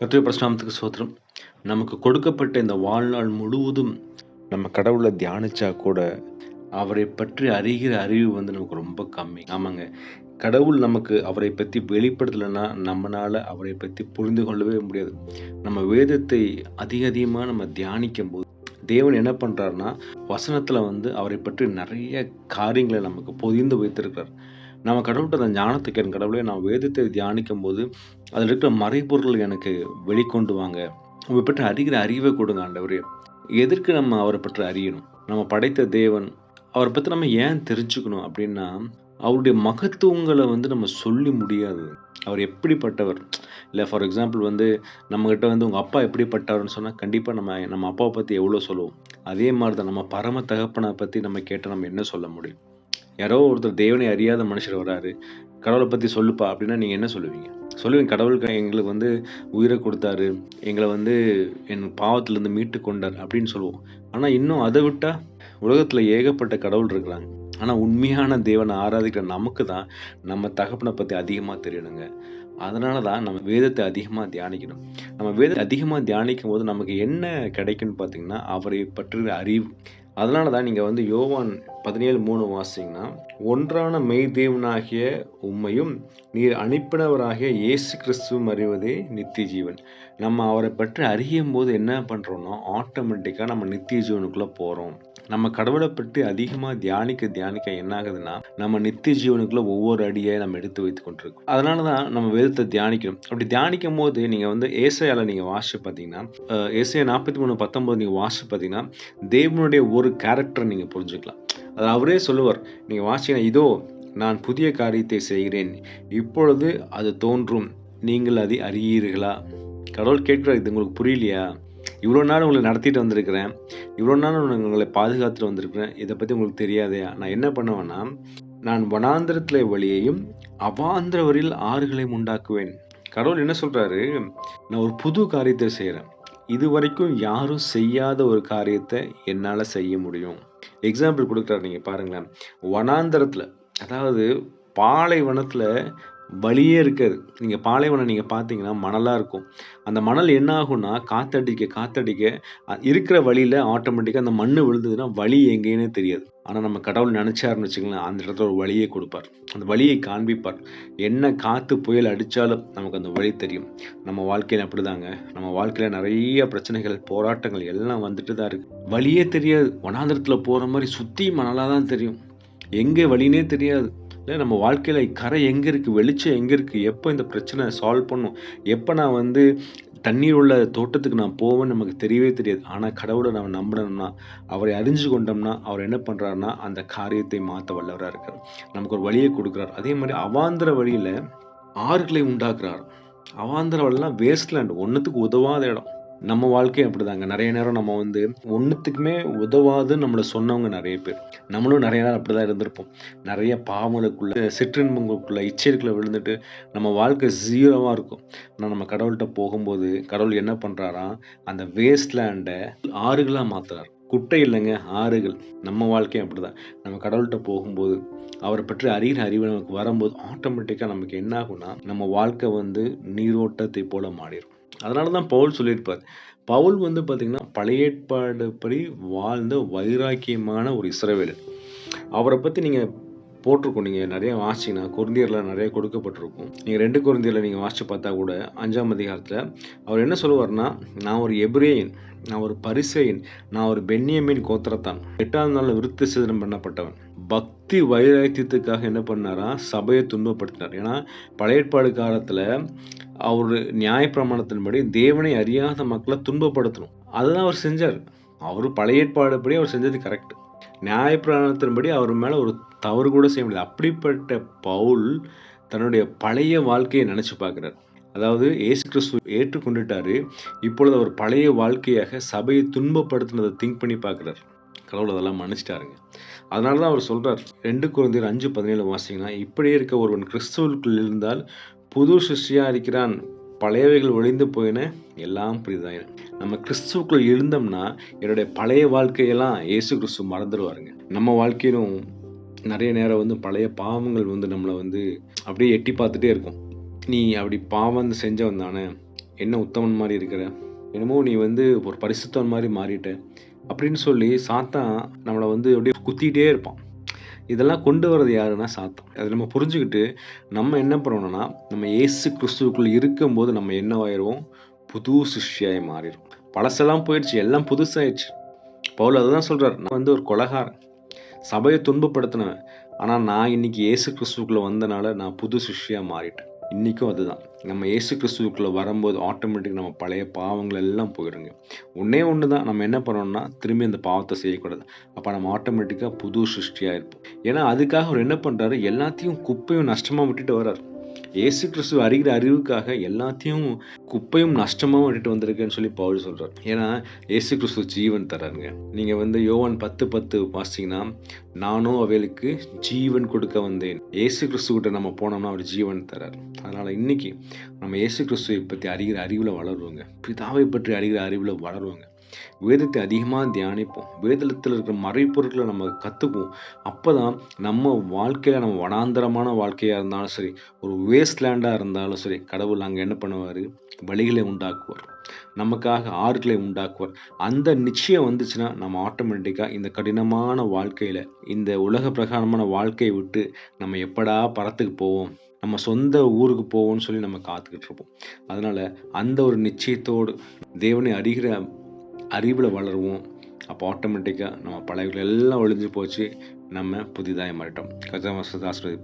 கத்திரி பரிசுநாமத்துக்கு சோத்திரம் நமக்கு கொடுக்கப்பட்ட இந்த வாழ்நாள் முழுவதும் நம்ம கடவுளை தியானிச்சா கூட, அவரை பற்றி அறிகிற அறிவு வந்து நமக்கு ரொம்ப கம்மி. ஆமாங்க. கடவுள் நமக்கு அவரை பற்றி வெளிப்படுத்தலைன்னா நம்மனால அவரை பற்றி புரிந்து கொள்ளவே முடியாது. நம்ம வேதத்தை அதிக அதிகமாக நம்ம தியானிக்கும் போது தேவன் என்ன பண்றாருன்னா, வசனத்தில் வந்து அவரை பற்றி நிறைய காரியங்களை நமக்கு பொதிந்து வைத்திருக்கிறார். நம்ம கடவுள்கிட்ட அந்த ஞானத்துக்கு என் கடவுளே நான் வேதத்தை தியானிக்கும்போது, அதில் இருக்கிற மறைபொருள் எனக்கு வெளிக்கொண்டு வாங்க. உம்மை பற்றி அறிகிற அறிவை கொடுங்க ஆண்டவரே. எதற்கு நம்ம அவரை பற்றி அறியணும்? நம்ம படைத்த தேவன், அவரை பற்றி நம்ம ஏன் தெரிஞ்சுக்கணும் அப்படின்னா அவருடைய மகத்துவங்களை வந்து நம்ம சொல்லி முடியாது. அவர் எப்படிப்பட்டவர்? இல்லை ஃபார் எக்ஸாம்பிள் வந்து நம்மக்கிட்ட வந்து உங்கள் அப்பா எப்படிப்பட்டவர்ன்னு சொன்னால் கண்டிப்பாக நம்ம நம்ம அப்பாவை பற்றி எவ்வளோ சொல்லுவோம். அதே மாதிரி தான் நம்ம பரம தகப்பனை பற்றி நம்ம கேட்டால் நம்ம என்ன சொல்ல முடியும்? யாரோ ஒருத்தர் தேவனை அறியாத மனுஷர் வராரு. கடவுளை பற்றி சொல்லுப்பா அப்படின்னா நீங்கள் என்ன சொல்லுவீங்க? சொல்லுவீங்க கடவுளுக்கு எங்களுக்கு வந்து உயிரை கொடுத்தாரு எங்களை வந்து என் பாவத்திலேருந்து மீட்டு கொண்டார் அப்படின்னு சொல்லுவோம். ஆனால் இன்னும் அதை விட்டால் உலகத்தில் ஏகப்பட்ட கடவுள் இருக்கிறாங்க. ஆனால் உண்மையான தேவனை ஆராதிக்கிற நமக்கு தான், நம்ம தகப்பனை பற்றி அதிகமாக தெரியணுங்க. அதனால தான் நம்ம வேதத்தை அதிகமாக தியானிக்கணும். நம்ம வேதத்தை அதிகமாக தியானிக்கும் தியானிக்கும்போது நமக்கு என்ன கிடைக்கும்னு பார்த்தீங்கன்னா, அவரை பற்றிய அறிவு. அதனால தான் நீங்கள் வந்து யோவான் பதினேழு மூணு வாசிங்கன்னா ஒன்றான மெய் தேவனாகிய உண்மையும் நீர் அனுப்பினவராகிய இயேசு கிறிஸ்துவும் அறிவதே நித்திய ஜீவன். நம்ம அவரை பற்றி அறியும் போது என்ன பண்ணுறோன்னா ஆட்டோமேட்டிக்காக நம்ம நித்திய ஜீவனுக்குள்ளே போகிறோம் நம்ம கடவுளை பற்றி அதிகமாக தியானிக்க தியானிக்க என்ன ஆகுதுன்னா, நம்ம நித்திய ஜீவனுக்குள்ள ஒவ்வொரு அடியை நம்ம எடுத்து வைத்துக் கொண்டிருக்கோம். அதனால தான் நம்ம வேதத்தை தியானிக்கணும். அப்டி தியானிக்கும்போது நீங்க வந்து ஏசையால் நீங்க வாசிச்சு பார்த்தீங்கன்னா, அ ஏசாயா 43:19 நீங்க வாசிச்சு பார்த்தீங்கன்னா, தேவனுடைய ஒரு கேரக்டரை நீங்க புரிஞ்சுக்கலாம். அது அவரே சொல்லுவார். நீங்க வாசிங்கன்னா இதோ நான் புதிய காரியத்தை செய்கிறேன். இப்பொழுது அது தோன்றும். நீங்கள் அதை அறியீர்களா? கடவுள் கேட்குறாரு இது உங்களுக்கு புரியலையா? இவ்வளோ நாள் உங்களை நடத்திட்டு வந்திருக்கிறேன். இவ்வளோ நாள் உங்களை பாதுகாத்துட்டு வந்திருக்கிறேன். இதை பத்தி உங்களுக்கு தெரியாதையா நான் என்ன பண்ணுவேன்னா, நான் வனாந்திரத்தில் வழியையும், அவாந்திரவரில் ஆறுகளையும் உண்டாக்குவேன். கடவுள் என்ன சொல்றாரு? நான் ஒரு புது காரியத்த இது இதுவரைக்கும் யாரும் செய்யாத ஒரு காரியத்தை என்னால செய்ய முடியும். எக்ஸாம்பிள் கொடுக்குறாரு நீங்க பாருங்களேன். வனாந்திரத்தில் அதாவது பாலைவனத்துல வழியே இருக்காது. நீங்கள் பாலைவனம் நீங்கள் பார்த்தீங்கன்னா, மணலாக இருக்கும். அந்த மணல் என்ன ஆகும்னா, காத்தடிக்க காத்தடிக்க இருக்கிற வழியில் ஆட்டோமேட்டிக்காக அந்த மண்ணு விழுந்ததுன்னா, வழி எங்கேன்னே தெரியாது. ஆனால் நம்ம கடவுள் நினச்சாருன்னு வச்சுக்கலாம் அந்த இடத்துல ஒரு வழியை கொடுப்பார் அந்த வழியை காண்பிப்பார். என்ன காற்று புயல் அடித்தாலும் நமக்கு அந்த வழி தெரியும். நம்ம வாழ்க்கையில அப்படிதாங்க. நம்ம வாழ்க்கையில் நிறைய பிரச்சனைகள், போராட்டங்கள் எல்லாம் வந்துட்டு தான் இருக்குது வழியே தெரியாது. வனாந்தரத்துல போகிற மாதிரி சுற்றி மணலாக தான் தெரியும். எங்கே வழினே தெரியாது. இல்லை நம்ம வாழ்க்கையில் கரை எங்கே இருக்குது வெளிச்சம் எங்கே இருக்குது எப்போ இந்த பிரச்சனை சால்வ் பண்ணும்? எப்போ நான் வந்து தண்ணீர் உள்ள தோட்டத்துக்கு நான் போவேன்னு நமக்கு தெரியவே தெரியாது. ஆனால் கடவுளை நம்ம நம்புனோம்னா, அவரை அறிஞ்சு கொண்டோம்னா, அவர் என்ன பண்ணுறாருன்னா அந்த காரியத்தை மாற்ற வல்லவராக இருக்கார் நமக்கு ஒரு வழியை கொடுக்குறார் அதே மாதிரி அவாந்திர வழியில் ஆறுகளை உண்டாக்குறார். அவாந்திர வழிலாம் வேஸ்ட்லேண்ட். ஒன்றுத்துக்கு உதவாத இடம். நம்ம வாழ்க்கையும் அப்படிதாங்க. நிறைய நேரம் நம்ம வந்து ஒன்றுத்துக்குமே உதவாதுன்னு நம்மளை சொன்னவங்க நிறைய பேர். நம்மளும் நிறைய நேரம் அப்படிதான் இருந்திருப்போம். நிறைய பாவங்களுக்குள்ள, சிற்றின்பங்களுக்குள்ள, இச்சைக்குள்ள விழுந்துட்டு நம்ம வாழ்க்கை ஜீரோவாக இருக்கும். ஆனால் நம்ம கடவுள்கிட்ட போகும்போது, கடவுள் என்ன பண்ணுறாராம் அந்த வேஸ்ட்லேண்டை ஆறுகளாக மாற்றுறார் குட்டை இல்லைங்க ஆறுகள். நம்ம வாழ்க்கையும் அப்படிதான். நம்ம கடவுள்கிட்ட போகும்போது, அவரை பற்றி அறிகிற அறிவு நமக்கு வரும்போது, ஆட்டோமேட்டிக்காக நமக்கு என்ன ஆகும்னா, நம்ம வாழ்க்கை வந்து நீரோட்டத்தை போல மாறிடும் அதனால தான் பவுல் சொல்லியிருப்பார். பவுல் வந்து பார்த்தீங்கன்னா, பழைய ஏற்பாடுப்படி வாழ்ந்த வைராக்கியமான ஒரு இசைவேலன் அவரை பற்றி நீங்கள் போட்டிருக்கோம் நீங்க நிறைய வாசிச்சீங்கன்னா, குருந்தியரில் நிறைய கொடுக்கப்பட்டிருக்கும். நீங்க 2 கொரிந்தியர்ல நீங்க வாசிச்சு பார்த்தா கூட அஞ்சாம் அதிகாரத்துல, அவர் என்ன சொல்லுவார்ன்னா, நான் ஒரு எபிரெயன், நான் ஒரு பரிசேயன், நான் ஒரு பென்னியமின் கோத்திரத்தான். எட்டாவது நாள் விருத்த சேதனம் பண்ணப்பட்டவன். பக்தி வைராக்கியத்துக்காக என்ன பண்ணாரா சபையை துன்பப்படுத்தினார். ஏன்னா, பழைய ஏற்பாடு காலத்துல அவர் நியாயப்பிரமாணத்தின்படி தேவனை அறியாத மக்களை துன்பப்படுத்தணும். அதுதான் அவர் செஞ்சார் அவர் பழைய ஏற்பாடுபடி அவர் செஞ்சது கரெக்ட். நியாயப்பிரமாணத்தின்படி அவர் மேலே ஒரு தவறு கூட செய்ய முடியாது. அப்படிப்பட்ட பவுல், தன்னுடைய பழைய வாழ்க்கையை நினச்சி பார்க்குறார் அதாவது ஏசு கிறிஸ்து ஏற்றுக்கொண்டுட்டாரு. இப்பொழுது அவர் பழைய வாழ்க்கையாக சபையை துன்பப்படுத்தினதை திங்க் பண்ணி பார்க்குறார் கடவுள் அதெல்லாம் மன்னிச்சிட்டாருங்க அதனால தான் அவர் சொல்றார். 2 கொரிந்தியர் 5:17 வாசிச்சீங்கன்னா, இப்படியே இருக்க ஒருவன் கிறிஸ்துவுக்குள் இருந்தால், புது சிருஷ்டியா இருக்கிறான். பழையவைகள் ஒழிந்து போயின, எல்லாம் புதிதாயின. நம்ம கிறிஸ்துவுக்குள்ள இருந்தோம்னா, என்னுடைய பழைய வாழ்க்கையெல்லாம் இயேசு கிறிஸ்து மறந்துடுவாருங்க நம்ம வாழ்க்கையிலும் நிறைய நேரம் வந்து பழைய பாவங்கள் வந்து நம்மளை வந்து அப்படியே எட்டி பார்த்துட்டே இருக்கும். நீ அப்படி பாவம் செஞ்சவன் தானே! என்ன உத்தமன் மாதிரி இருக்கிற என்னமோ நீ வந்து ஒரு பரிசுத்தவன் மாதிரி மாறிட்ட அப்படின்னு சொல்லி சாத்தான் நம்மளை வந்து அப்படியே குத்திட்டே இருப்பான் இதெல்லாம் கொண்டு வர்றது யாருன்னா சாத்தான் அதை நம்ம புரிஞ்சுக்கிட்டு நம்ம என்ன பண்ணணும்னா நம்ம ஏசு கிறிஸ்துவுக்குள் இருக்கும்போது நம்ம என்னவாயிருவோம்? புது சிஷ்யாய் மாறிடும் பழசெல்லாம் போயிடுச்சு எல்லாம் புதுசாயிடுச்சு. பவுல் அதுதான் சொல்கிறார் நான் வந்து ஒரு கொலகாரன் சபையை துன்பப்படுத்தினவன். ஆனால் நான் இன்னைக்கு ஏசு கிறிஸ்துக்குள்ளே வந்தனால நான் புது சிஷ்யா மாறிட்டேன். இன்றைக்கும் அதுதான். நம்ம ஏசு கிறிஸ்துவுக்குள்ளே வரும்போது ஆட்டோமேட்டிக் நம்ம பழைய பாவங்கள் எல்லாம் போயிடுங்க. ஒன்றே ஒன்று தான் நம்ம என்ன பண்ணோம்னா திரும்பி அந்த பாவத்தை செய்யக்கூடாது. அப்போ நம்ம ஆட்டோமேட்டிக்காக புது சிருஷ்டியாக இருப்போம். ஏன்னா அதுக்காக அவர் என்ன பண்ணுறாரு எல்லாத்தையும் குப்பையும் நஷ்டமாக விட்டுட்டு வர்றாரு. இயேசு கிறிஸ்துவ அறிகிற அறிவுக்காக எல்லாத்தையும் குப்பையும் நஷ்டமாக விட்டுட்டு வந்திருக்குன்னு சொல்லி பவுல் சொல்கிறார் ஏன்னா ஏசு கிறிஸ்துவ ஜீவன் தராருங்க. நீங்க வந்து யோவான் பத்து பத்து வாசிங்கன்னா நானும் அவைகளுக்கு ஜீவன் கொடுக்க வந்தேன். ஏசு கிறிஸ்து கிட்ட நம்ம போனோம்னா அவர் ஜீவன் தரார். அதனால இன்னைக்கு நம்ம இயேசு கிறிஸ்துவை பற்றி அறிகிற அறிவுல வளருவோங்க. பிதாவை பற்றி அறிகிற அறிவுல வளருவோங்க. வேதத்தை அதிகமாக தியானிப்போம். வேதத்தில் இருக்கிற மறைப்பொருட்களை நம்ம கற்றுக்குவோம் அப்போ தான் நம்ம வாழ்க்கையில் நம்ம வனாந்தரமான வாழ்க்கையாக இருந்தாலும் சரி ஒரு வேஸ்ட்லேண்டாக இருந்தாலும் சரி கடவுள் அங்கே என்ன பண்ணுவார்? வழிகளை உண்டாக்குவார். நமக்காக ஆறுகளை உண்டாக்குவார். அந்த நிச்சயம் வந்துச்சுன்னா நம்ம ஆட்டோமேட்டிக்காக இந்த கடினமான வாழ்க்கையில் இந்த உலக பிரகாரமான வாழ்க்கையை விட்டு நம்ம எப்படா பரத்துக்கு போவோம்? நம்ம சொந்த ஊருக்கு போவோம்னு சொல்லி நம்ம காத்துக்கிட்டு இருப்போம். அதனால அந்த ஒரு நிச்சயத்தோடு தேவனை அறிகிற அறிவில் வளருவோம். அப்போ ஆட்டோமேட்டிக்காக நம்ம பழையவர்கள் எல்லாம் ஒழிஞ்சு போச்சு. நம்ம புதிதாக மாறிட்டோம். கஜா வசதி ஆசிரியர்